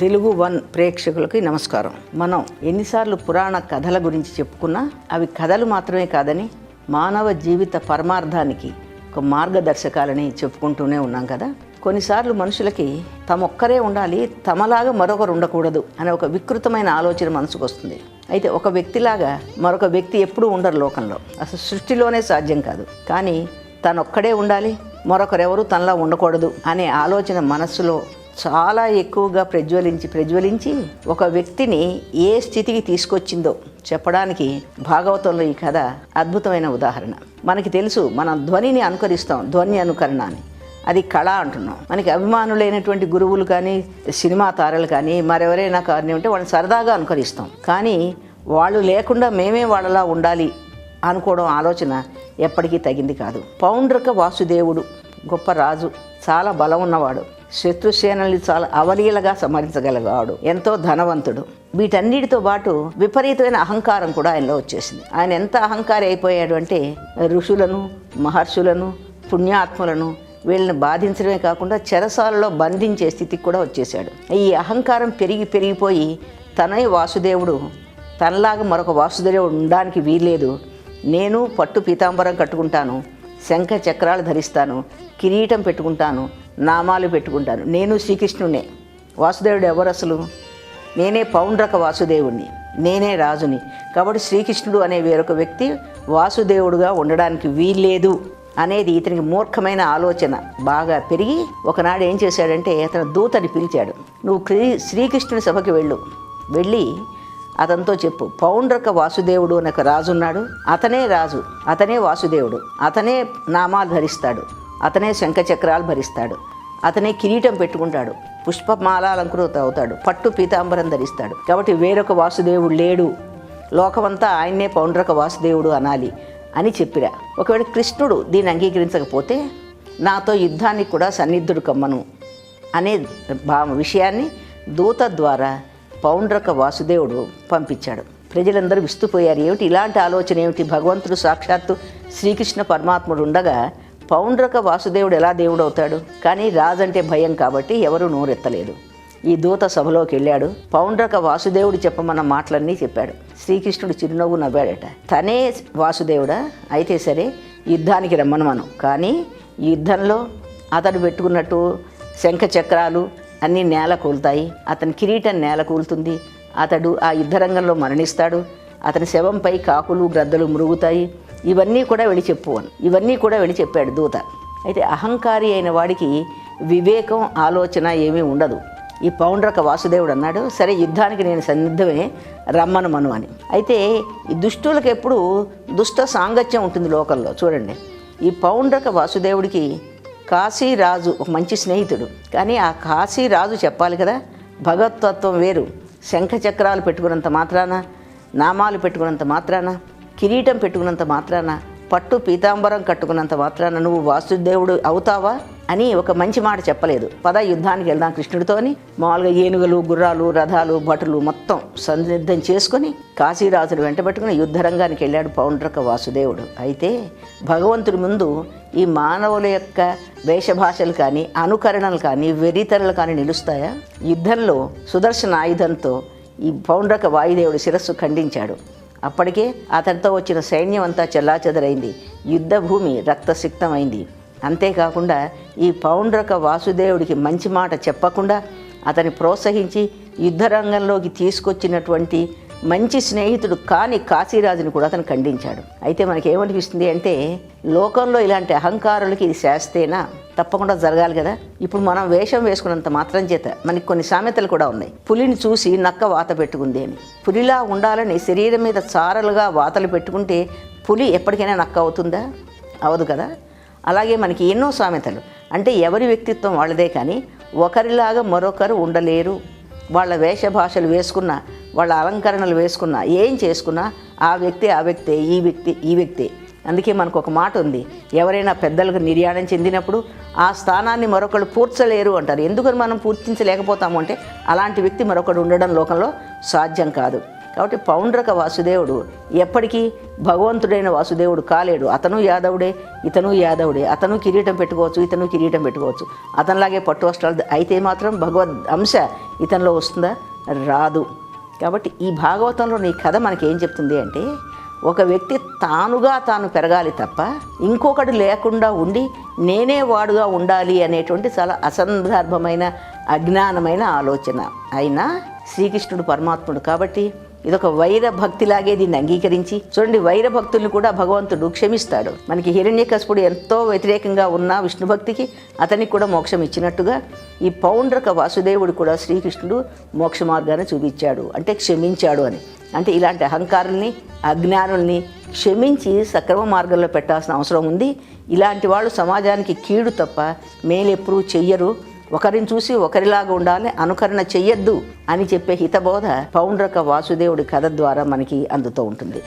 Telugu one ప్రేక్షకులకి నమస్కారం. మనం ఎన్నిసార్లు పురాణ కథల గురించి చెప్పుకున్నా అవి కథలు మాత్రమే కాదని మానవ జీవిత పరమార్థానికి ఒక మార్గదర్శకాలని చెప్పుకుంటూనే ఉన్నాం కదా. కొన్నిసార్లు మనుషులకి తమొక్కరే ఉండాలి తమలాగా మరొకరు ఉండకూడదు అనే ఒక వికృతమైన ఆలోచన మనసుకు వస్తుంది. అయితే ఒక వ్యక్తిలాగా మరొక వ్యక్తి ఎప్పుడూ ఉండరు లోకంలో. అసలు సృష్టిలోనే సాధ్యం కాదు. కానీ తనొక్కడే ఉండాలి మరొకరెవరు తనలా ఉండకూడదు అనే ఆలోచన మనస్సులో చాలా ఎక్కువగా ప్రజ్వలించి ప్రజ్వలించి ఒక వ్యక్తిని ఏ స్థితికి తీసుకొచ్చిందో చెప్పడానికి భాగవతంలో ఈ కథ అద్భుతమైన ఉదాహరణ. మనకి తెలుసు మనం ధ్వనిని అనుకరిస్తాం ధ్వని అనుకరణ అని అది కళ అంటున్నాం. మనకి అభిమానులైనటువంటి గురువులు కానీ సినిమా తారలు కానీ మరెవరైనా కానీ ఉంటే వాళ్ళని సరదాగా అనుకరిస్తాం. కానీ వాళ్ళు లేకుండా మేమే వాళ్ళలా ఉండాలి అనుకోవడం ఆలోచన ఎప్పటికీ తగింది కాదు. పౌండ్రక వాసుదేవుడు గొప్ప రాజు చాలా బలం ఉన్నవాడు శత్రుసేనల్ని చాలా అవలీలగా సమరించగలిగాడు ఎంతో ధనవంతుడు. వీటన్నిటితో పాటు విపరీతమైన అహంకారం కూడా ఆయనలో వచ్చేసింది. ఆయన ఎంత అహంకారి అయిపోయాడు అంటే ఋషులను మహర్షులను పుణ్యాత్ములను వీళ్ళని బాధించడమే కాకుండా చెరసాలలో బంధించే స్థితికి కూడా వచ్చేసాడు ఈ అహంకారం పెరిగి పెరిగిపోయి తనై వాసుదేవుడు తనలాగా మరొక వాసుదేవుడు ఉండడానికి వీల్లేదు. నేను పట్టు పీతాంబరం కట్టుకుంటాను శంఖ చక్రాలు ధరిస్తాను కిరీటం పెట్టుకుంటాను నామాలు పెట్టుకుంటాను. నేను శ్రీకృష్ణునే వాసుదేవుడు ఎవరు అసలు నేనే పౌండ్రక వాసుదేవుణ్ణి. నేనే రాజుని. కాబట్టి శ్రీకృష్ణుడు అనే వేరొక వ్యక్తి వాసుదేవుడుగా ఉండడానికి వీల్లేదు అనేది ఇతనికి మూర్ఖమైన ఆలోచన. బాగా పెరిగి ఒకనాడు ఏం చేశాడంటే అతను దూతని పిలిచాడు. నువ్వు శ్రీకృష్ణుని సభకి వెళ్ళు. వెళ్ళి అతనితో చెప్పు. పౌండ్రక వాసుదేవుడు అనే ఒక రాజు ఉన్నాడు అతనే రాజు. అతనే వాసుదేవుడు. అతనే నామాలు ధరిస్తాడు. అతనే శంఖచక్రాలు భరిస్తాడు. అతనే కిరీటం పెట్టుకుంటాడు. పుష్పమాల అలంకృత అవుతాడు పట్టు పీతాంబరం ధరిస్తాడు. కాబట్టి వేరొక వాసుదేవుడు లేడు. లోకమంతా ఆయన్నే పౌండ్రక వాసుదేవుడు అనాలి అని చెప్పిరా ఒకవేళ కృష్ణుడు దీన్ని అంగీకరించకపోతే నాతో యుద్ధానికి కూడా సన్నిధుడు కమ్మను అనే భా విషయాన్ని దూత ద్వారా పౌండ్రక వాసుదేవుడు పంపించాడు. ప్రజలందరూ విస్తుపోయారు. ఏమిటి? ఇలాంటి ఆలోచన ఏమిటి? భగవంతుడు సాక్షాత్తు శ్రీకృష్ణ పరమాత్ముడు ఉండగా పౌండ్రక వాసుదేవుడు ఎలా దేవుడు అవుతాడు కానీ రాజంటే భయం కాబట్టి ఎవరు నోరెత్తలేదు. ఈ దూత సభలోకి వెళ్ళాడు. పౌండ్రక వాసుదేవుడు చెప్పమన్న మాటలన్నీ చెప్పాడు. శ్రీకృష్ణుడు చిరునవ్వు నవ్వాడట. తనే వాసుదేవుడా? అయితే సరే యుద్ధానికి రమ్మను మనం. కానీ యుద్ధంలో అతడు పెట్టుకున్నట్టు శంఖ చక్రాలు అన్నీ నేల కూలుతాయి. అతని కిరీటం నేల కూలుతుంది. అతడు ఆ యుద్ధరంగంలో మరణిస్తాడు. అతని శవంపై కాకులు గ్రద్దలు మురుగుతాయి. ఇవన్నీ కూడా వెళ్ళి చెప్పు అని. ఇవన్నీ కూడా వెళ్ళి చెప్పాడు దూత. అయితే అహంకారి అయిన వాడికి వివేకం ఆలోచన ఏమీ ఉండదు. ఈ పౌండ్రక వాసుదేవుడు అన్నాడు సరే యుద్ధానికి నేను సన్నిద్ధమే రమ్మను మను అని. అయితే ఈ దుష్టులకు ఎప్పుడు దుష్ట సాంగత్యం ఉంటుంది లోకల్లో చూడండి. ఈ పౌండ్రక వాసుదేవుడికి కాశీరాజు ఒక మంచి స్నేహితుడు. కానీ ఆ కాశీరాజు చెప్పాలి కదా భగవతత్వం వేరు. శంఖచక్రాలు పెట్టుకున్నంత మాత్రాన నామాలు పెట్టుకున్నంత మాత్రాన కిరీటం పెట్టుకున్నంత మాత్రాన పట్టు పీతాంబరం కట్టుకున్నంత మాత్రాన నువ్వు వాసుదేవుడు అవుతావా అని ఒక మంచి మాట చెప్పలేదు. పద యుద్ధానికి వెళ్దాం కృష్ణుడితోని. మామూలుగా ఏనుగులు గుర్రాలు రథాలు భటులు మొత్తం సందిగ్ధం చేసుకొని కాశీరాజును వెంటబెట్టుకుని యుద్ధరంగానికి వెళ్ళాడు పౌండ్రక వాసుదేవుడు. అయితే భగవంతుడి ముందు ఈ మానవుల యొక్క వేషభాషలు కానీ అనుకరణలు కానీ వెరితరలు కానీ నిలుస్తాయా? యుద్ధంలో సుదర్శన ఆయుధంతో ఈ పౌండ్రక వాయుదేవుడు శిరస్సు ఖండించాడు. అప్పటికే అతనితో వచ్చిన సైన్యం అంతా చెల్లాచెదరైంది. యుద్ధ భూమి రక్తసిక్తమైంది. అంతేకాకుండా ఈ పౌండ్రక వాసుదేవుడికి మంచి మాట చెప్పకుండా అతన్ని ప్రోత్సహించి యుద్ధరంగంలోకి తీసుకొచ్చినటువంటి మంచి స్నేహితుడు కాని కాశీరాజుని కూడా అతను ఖండించాడు. అయితే మనకేమనిపిస్తుంది అంటే లోకంలో ఇలాంటి అహంకారులకి ఇది శాస్తేనా? తప్పకుండా జరగాలి కదా? ఇప్పుడు మనం వేషం వేసుకున్నంత మాత్రం చేత మనకి కొన్ని సామెతలు కూడా ఉన్నాయి. పులిని చూసి నక్క వాత పెట్టుకుంది అని. పులిలా ఉండాలని శరీరం మీద చారలుగా వాతలు పెట్టుకుంటే పులి ఎప్పటికైనా నక్క అవుతుందా? అవదు కదా? అలాగే మనకి ఎన్నో సామెతలు. అంటే ఎవరి వ్యక్తిత్వం వాళ్ళదే కానీ ఒకరిలాగా మరొకరు ఉండలేరు. వాళ్ళ వేషభాషలు వేసుకున్న వాళ్ళ అలంకరణలు వేసుకున్న ఏం చేసుకున్నా ఆ వ్యక్తి ఆ వ్యక్తే ఈ వ్యక్తి ఈ వ్యక్తే. అందుకే మనకు ఒక మాట ఉంది. ఎవరైనా పెద్దలకు నిర్యాణం చెందినప్పుడు ఆ స్థానాన్ని మరొకరు పూడ్చలేరు అంటారు. ఎందుకని మనం పూర్తించలేకపోతాము అంటే అలాంటి వ్యక్తి మరొకడు ఉండడం లోకంలో సాధ్యం కాదు. కాబట్టి పౌండ్రక వాసుదేవుడు ఎప్పటికీ భగవంతుడైన వాసుదేవుడు కాలేడు. అతను యాదవుడే ఇతను యాదవుడే. అతను కిరీటం పెట్టుకోవచ్చు ఇతను కిరీటం పెట్టుకోవచ్చు. అతనిలాగే పట్టు వస్త్రాలు అయితే మాత్రం భగవద్ అంశ ఇతనిలో వస్తుందా? రాదు. కాబట్టి ఈ భాగవతంలో నీ కథ మనకి ఏం చెప్తుంది అంటే ఒక వ్యక్తి తానుగా తాను పెరగాలి తప్ప ఇంకొకటి లేకుండా ఉండి నేనే వాడుగా ఉండాలి అనేటువంటి చాలా అసందర్భమైన అజ్ఞానమైన ఆలోచన. అయినా శ్రీకృష్ణుడు పరమాత్ముడు కాబట్టి ఇదొక వైర భక్తిలాగే దీన్ని అంగీకరించి చూడండి వైర భక్తుల్ని కూడా భగవంతుడు క్షమిస్తాడు. మనకి హిరణ్యకశపుడు ఎంతో వ్యతిరేకంగా ఉన్న విష్ణు భక్తికి అతనికి కూడా మోక్షం ఇచ్చినట్టుగా ఈ పౌండ్రక వాసుదేవుడు కూడా శ్రీకృష్ణుడు మోక్ష మార్గాన్ని చూపించాడు. అంటే క్షమించాడు అని. అంటే ఇలాంటి అహంకారుల్ని అజ్ఞానుల్ని క్షమించి సక్రమ మార్గంలో పెట్టాల్సిన అవసరం ఉంది. ఇలాంటి వాళ్ళు సమాజానికి కీడు తప్ప మేలెప్పుడూ చెయ్యరు. ఒకరిని చూసి ఒకరిలాగా ఉండాలి అనుకరణ చెయ్యొద్దు అని చెప్పే హితబోధ పౌండ్రక వాసుదేవుడి కథ ద్వారా మనకి అందుతూ ఉంటుంది.